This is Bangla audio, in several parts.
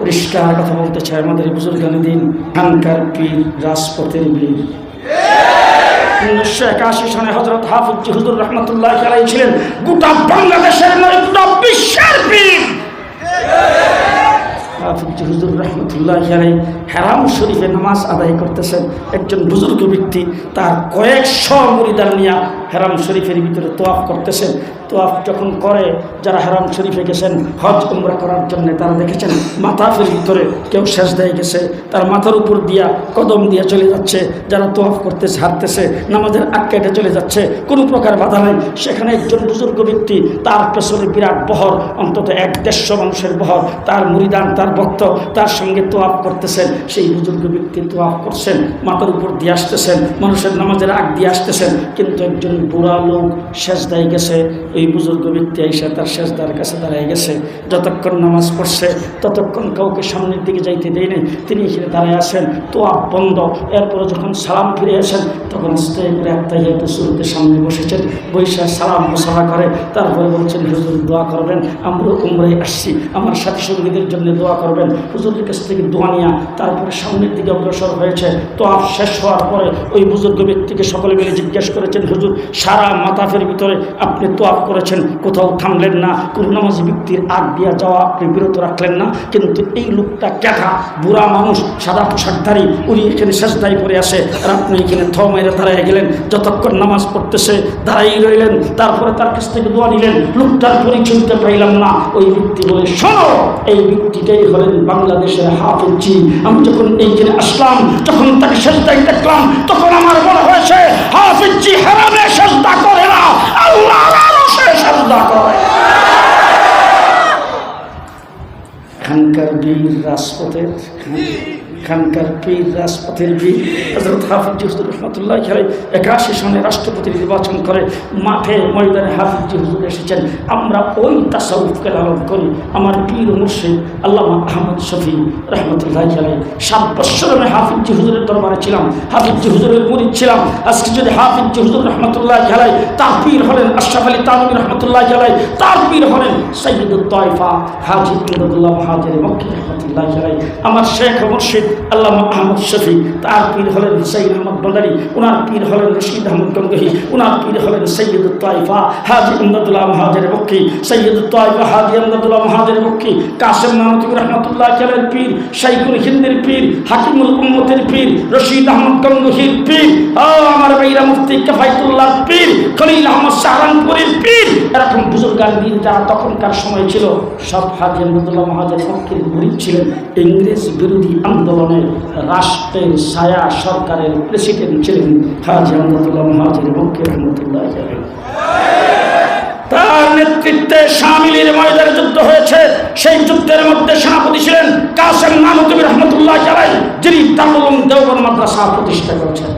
পরিষ্কার কথা বলতে চাই আমাদের বুজুর্গানি দিন খানকার পীর, রাজপথের বীর। উনিশশো একাশি সনে হজরত হাফিজ হুজুর রহমতুল্লাহ আলাই ছিলেন গোটা বাংলাদেশের নয়, গোটা বিশ্বের বীর হাফিজ হেরাম শরীফে নামাজ আদায় করতেছেন। একজন বুজুর্গ ব্যক্তি তার কয়েকশো মুরিদান নিয়ে হেরাম শরীফের ভিতরে তোয়াফ করতেছেন। তোয়াফ যখন করে, যারা হেরাম শরীফে গেছেন, হজ উমরা করার জন্য তারা দেখেছেন, মাথাফের ভিতরে কেউ শেষ দেয় গেছে, তার মাথার উপর দিয়া কদম দিয়া চলে যাচ্ছে, যারা তোয়াফ করতেছে, হাঁটতেছে, নামাজের আক্কাইটা চলে যাচ্ছে, কোনো প্রকার বাধা নেই। সেখানে একজন বুজুর্গ ব্যক্তি, তার পেছনে বিরাট বহর, অন্তত এক দেড়শো মানুষের বহর, তার মুরিদান, তার ভক্ত, তার সঙ্গে তোয়াফ করতেছেন। সেই বুজুর্গ ব্যক্তি তোয়াফ করছেন, মাথার উপর দিয়ে আসতেছেন, মানুষের নামাজের আগ দিয়ে আসতেছেন, কিন্তু একজন বুড়া লোক শেষ দেয় গেছে, এই বুজুর্গ ব্যক্তি এসে তার শেষদার কাছে দাঁড়ায় গেছে। যতক্ষণ নামাজ পড়ছে, ততক্ষণ কাউকে সামনের দিকে যাইতে দেয় নাই। তিনি এখানে দাঁড়ায় আসেন তো আপ বন্ধ। এরপরে যখন সালাম ফিরে আসেন, তখন স্থায়ী করে একটা ইয়েতে শুরুতে সামনে বসেছেন, বৈশা সালাম মোসাফা করে। তারপরে বলছেন, হুজুর, দোয়া করবেন আমরা উমরাই আসছি। আমার সাথী সঙ্গীদের জন্য দোয়া করবেন। হুজুরের কাছ থেকে দোয়া নিয়া তারপরে সামনের দিকে অগ্রসর হয়েছে। তো আপ শেষ হওয়ার পরে ওই বুজুর্গ ব্যক্তিকে সকলে মিলে জিজ্ঞেস করেছেন, হুজুর সারা মাতাফের ভিতরে আপনি তোয়াপ করেছেন। কোথাও থামলেন না, কোন নামাজি ব্যক্তির আগ দিয়া যাওয়া আপনি বিরত রাখলেন না। কিন্তু এই লোকটা ক্যাথা, বুড়া মানুষ, সাদা পোশাকধারী, উনি এখানে শেষদাই করে আসে। আর আপনি এখানে থ মেরে দাঁড়ায় গেলেন, যতক্ষণ নামাজ পড়তেছে দাঁড়াই রইলেন, তারপরে তার কাছ থেকে দোয়া নিলেন। লোকটার পরিচয়টা পাইলাম না। ওই ব্যক্তি বলে, শোনো, এই ব্যক্তিটাই হলেন বাংলাদেশের হাফিজ আমি যখন এইখানে আসলাম, যখন তাকে শেষদাই দেখলাম, তখন আমার মনে হয়েছে, হাফিজ জি হারামে শেষদা করে না আল্লাহ শেষদা করে খানকার বীর রাজপথের খানকার পীর, রাজপথের বীর হাফিজ হুজুর রহমতুল্লাহ খেলে একাশি সনে রাষ্ট্রপতি নির্বাচন করে মাঠে ময়দানে হাফিজ হুজুর এসেছেন। আমরা ওই তাসাউফকে লালন করি। আমার পীর মুর্শিদ আল্লামা আহমদ শফি রহমতুল্লাহ খেলে সাত বৎসর আমি হাফিজ হুজুরের দরবারে ছিলাম। হাফিজ হুজুরের মুরিদ ছিলাম। আজকে যদি হাফিজ হুজুর রহমতুল্লাহ খেলায় তার পীর হলেন আশরাফ আলী তামিম রহমতুল্লাহ খেলায় তার পীর হলেন সৈয়দুল তয়ফা হাজি ইমদুল্লাহ হাজির মক্কি রহমতুল্লাহ খেলায় আমার শেখ মুর্শিদ আল্লাহ আহমদ শফি, তার পীর হলেন সঈদ আহমদ বন্দারি ওনার পীর হলেন রশিদ আহমদ গঙ্গহি ওনার পীর হলেন সৈয়দ তাইফা হাজি ইমদাদুল্লাহ মহাজের বক্কি সৈয়দ তাইফা হাজি ইমদাদুল্লাহ মহাজের বক্কি কাসেম নানতিক রহমতুল্লাহ খেলের পীর শাইকুল হিন্দের পীর, হাকিমুল উম্মতের পীর, রশিদ আহমদ গঙ্গহির পীর, ও আমার বেইরা মুফতি কেফাইতুল্লাহ পীর, খলিল আহমদ সাহারানপুরের পীর। এরকম বুজুর্গান দিন যারা তখনকার সময় ছিল, সব হাজি ইমদাদুল্লাহ মহাজের পক্ষের গরিব ছিলেন, ইংরেজ বিরোধী আন্দোলনের রাষ্ট্রের ছায়া সরকারের প্রেসিডেন্ট ছিলেন হাজি আহমদুল্লাহ মহাজির মুখ্য রহমতুল্লাহ তার নেতৃত্বে শামিলের ময়দানে যুদ্ধ হয়েছে। সেই যুদ্ধের মধ্যে সেনাপতি ছিলেন কাসেম নামতুবি রহমতুল্লাহ জালাই যিনি দারুল দেওবন মাদ্রাসা প্রতিষ্ঠা করেছেন।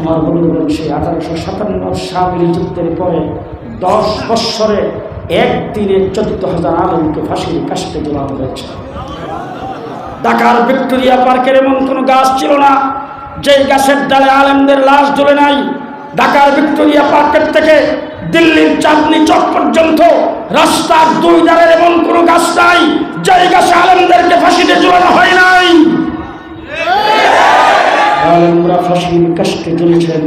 আমার বন্ধুগণ সেই আঠারোশো সাতান্ন শামিল যুদ্ধের পরে দশ বৎসরে একদিনে চোদ্দ হাজার আলমকে ফাঁসির কাশতে জড়ানো হয়েছে। ঢাকার ভিক্টোরিয়া পার্কের এমন কোনো গাছ ছিল না, যেই গাছের ডালে আলেমদের লাশ জ্বলে নাই। ঢাকার ভিক্টোরিয়া পার্কের থেকে দিল্লির চাঁদনি চক পর্যন্ত রাস্তার দুই ধারের এমন কোনো গাছ নাই, যেই গাছে আলেমদেরকে ফাঁসিতে ঝুলানো হয় নাই। আলেমরা ফাঁসির কাষ্টে জ্বলেছেন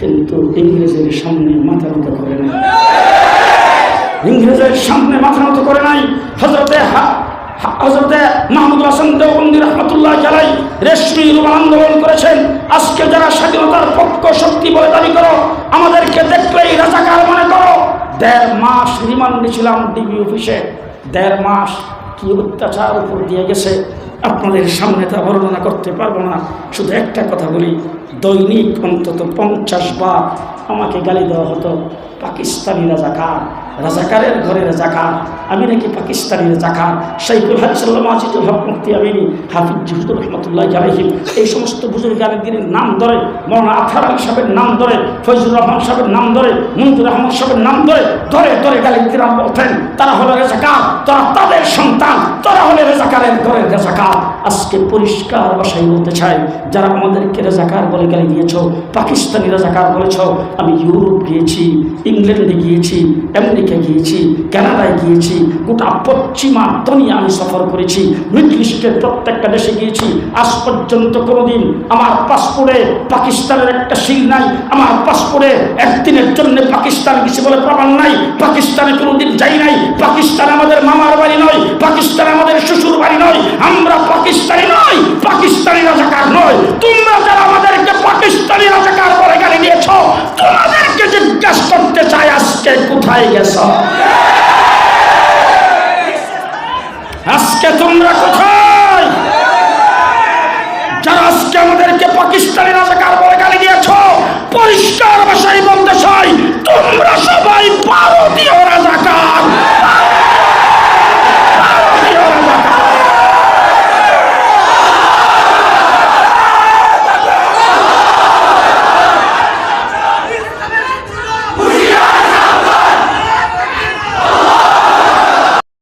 কিন্তু ইংরেজের সামনে মাথা নত করে নাই। ইংরেজের সামনে মাথা নত করে নাই হজরতে জালাই আন্দোলন করেছেন। আজকে স্বাধীনতার পক্ষ শক্তি আমাদেরকে দেখলেই রাজাকার মনে করো। দেড় মাস রিমান্ডে ছিলাম ডিবি অফিসে। দেড় মাস অত্যাচার উপর দিয়ে গেছে, আপনাদের সামনে তা বর্ণনা করতে পারব না। শুধু একটা কথা বলি, দৈনিক অন্তত পঞ্চাশ বার আমাকে গালি দেওয়া হতো, পাকিস্তানি রাজাকার। রাজাকারের ঘরে রাজাকার আমি নাকি পাকিস্তানি রাজাকার শাইকুল হাদিসাল্লাহ আজিজুল হক মুক্তি আমিনী হাফিজ জিহুদুর রহমতুল্লাহ জালাহিম এই সমস্ত বুজুর্গ আলমগীরের নাম ধরে, মৌলানা আথার আলী সাহেবের নাম ধরে ফৈজুর রহমান সাহেবের নাম ধরে, মঞ্জুর আহমদ সাহেবের নাম ধরে ধরে ধরে গালি দিরাম বলতেন, তারা হলো রেজাকার, তারা তাদের সন্তান, তারা হলে রেজাকারের ঘরের রাজাকার। আজকে পরিষ্কার ভাষায় বলতে চাই, যারা আমাদেরকে রেজাকার বলে গালি দিয়েছ, পাকিস্তানি রাজাকার বলেছ, আমি ইউরোপ গিয়েছি, ইংল্যান্ডে গিয়েছি আমেরিকা গিয়েছি কানাডায় গিয়েছি, গোটা পশ্চিমা দুনিয়া আমি সফর করেছি। মিডল ইস্টের প্রত্যেকটা দেশে গিয়েছি। আজ পর্যন্ত কোনোদিন আমার পাসপোর্টে পাকিস্তানের একটা সিল নাই। আমার পাসপোর্টে একদিনের জন্য পাকিস্তান গেছি বলে প্রমাণ নাই। পাকিস্তানে কোনোদিন যাই নাই। পাকিস্তান আমাদের মামার বাড়ি নয়। পাকিস্তান আমাদের শ্বশুর বাড়ি নয়। আমরা পাকিস্তানি নয়। পাকিস্তানি রাজাকার নয়। তোমরা যারা আমাদেরকে পাকিস্তানি রাজাকার বলে গালি দিয়েছ, তোমাদেরকে জিজ্ঞাসা করতে চাই আজকে কোথায় গেছ। আজকে তোমরা